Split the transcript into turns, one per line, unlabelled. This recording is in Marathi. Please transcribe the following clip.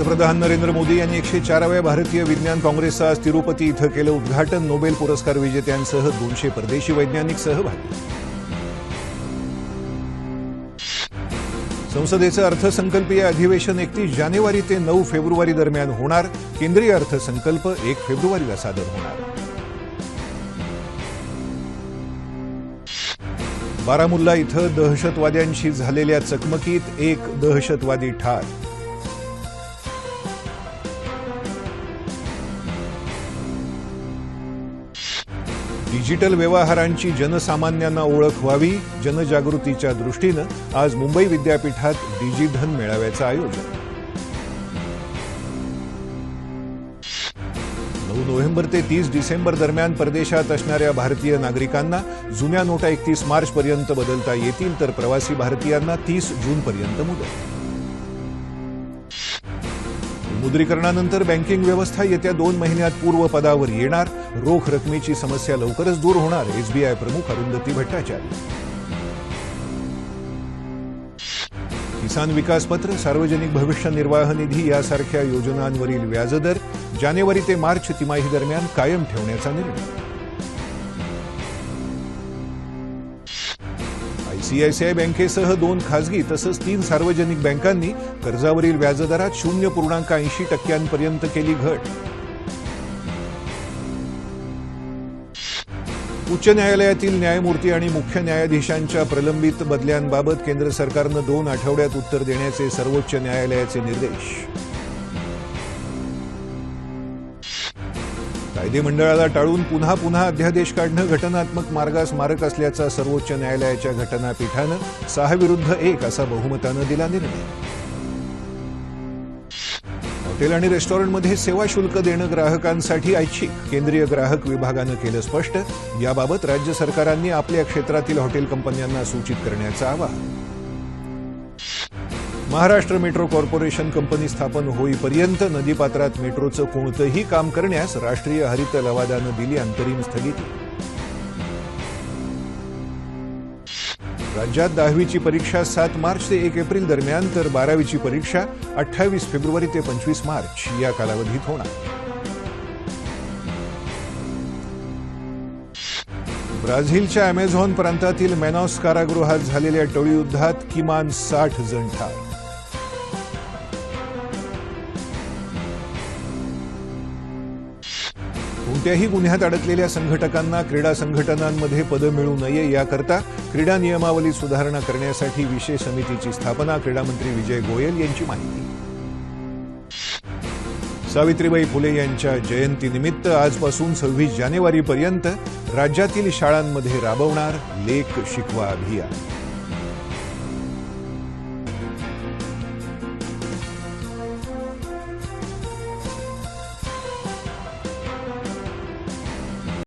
पंतप्रधान नरेंद्र मोदी यांनी एकशे चाराव्या भारतीय विज्ञान काँग्रेसचं आज तिरुपती इथं केलं उद्घाटन. नोबेल पुरस्कार विजेत्यांसह दोनशे परदेशी वैज्ञानिक सहभागी. संसदेचं अर्थसंकल्पीय अधिवेशन एकतीस जानेवारी ते नऊ फेब्रुवारी दरम्यान होणार. केंद्रीय अर्थसंकल्प एक फेब्रुवारीला सादर होणार. बारामुल्ला इथं दहशतवाद्यांशी झालेल्या चकमकीत एक दहशतवादी ठार. डिजिटल व्यवहारांची जनसामान्यांना ओळख व्हावी जनजागृतीच्या दृष्टीनं आज मुंबई विद्यापीठात डिजिधन मेळाव्याचं आयोजन. नऊ नोव्हेंबर ते तीस डिसेंबर दरम्यान परदेशात असणाऱ्या भारतीय नागरिकांना जुन्या नोटा एकतीस मार्चपर्यंत बदलता येतील तर प्रवासी भारतीयांना तीस जूनपर्यंत मुदत. मुद्रीकरणानंतर बँकिंग व्यवस्था येत्या दोन महिन्यात पूर्वपदावर येणार. रोख रकमेची समस्या लवकरच दूर होणार एसबीआय प्रमुख अरुंधती भट्टाचार्य. किसान विकास पत्र सार्वजनिक भविष्य निर्वाह निधी यासारख्या योजनांवरील व्याजदर जानेवारी ते मार्च तिमाही दरम्यान कायम ठेवण्याचा निर्णय. आयसीआयसीआय बँकेसह दोन खासगी तसंच तीन सार्वजनिक बँकांनी कर्जावरील व्याजदरात शून्य पूर्णांक ऐंशी टक्क्यांपर्यंत केली घट. उच्च न्यायालयातील न्यायमूर्ती आणि मुख्य न्यायाधीशांच्या प्रलंबित बदल्यांबाबत केंद्र सरकारनं दोन आठवड्यात उत्तर देण्याचे सर्वोच्च न्यायालयाचे निर्देश. कायदेमंडळाला टाळून पुन्हा पुन्हा अध्यादेश काढणं घटनात्मक मार्गास मारक असल्याचा सर्वोच्च न्यायालयाच्या घटनापीठानं सहा विरुद्ध एक असा बहुमतानं दिला निर्णय. हॉटेल आणि रेस्टॉरंटमध्ये सेवा शुल्क देणं ग्राहकांसाठी ऐच्छिक. केंद्रीय ग्राहक विभागानं केलं स्पष्ट. याबाबत राज्य सरकारांनी आपल्या क्षेत्रातील हॉटेल कंपन्यांना सूचित करण्याचं आवाहन. महाराष्ट्र मेट्रो कॉर्पोरेशन कंपनी स्थापन होईपर्यंत नदीपात्रात मेट्रोचं कोणतंही काम करण्यास राष्ट्रीय हरित लवादानं दिली अंतरिम स्थगिती. राज्यात दहावीची परीक्षा सात मार्च ते एक एप्रिल दरम्यान तर बारावीची परीक्षा अठ्ठावीस फेब्रुवारी ते पंचवीस मार्च या कालावधीत होणार. ब्राझीलच्या अमेझॉन प्रांतातील मॅनॉस कारागृहात झालेल्या टोळीयुद्धात किमान साठ जण ठार. कोणत्याही गुन्ह्यात अडकलेल्या संघटकांना क्रीडा संघटनांमध्ये पदं मिळू नये याकरता क्रीडा नियमावली सुधारणा करण्यासाठी विशेष समितीची स्थापना क्रीडामंत्री विजय गोयल यांची माहिती. सावित्रीबाई फुले यांच्या जयंतीनिमित्त आजपासून सव्वीस जानेवारीपर्यंत राज्यातील शाळांमध्ये राबवणार लेख शिकवा अभियान.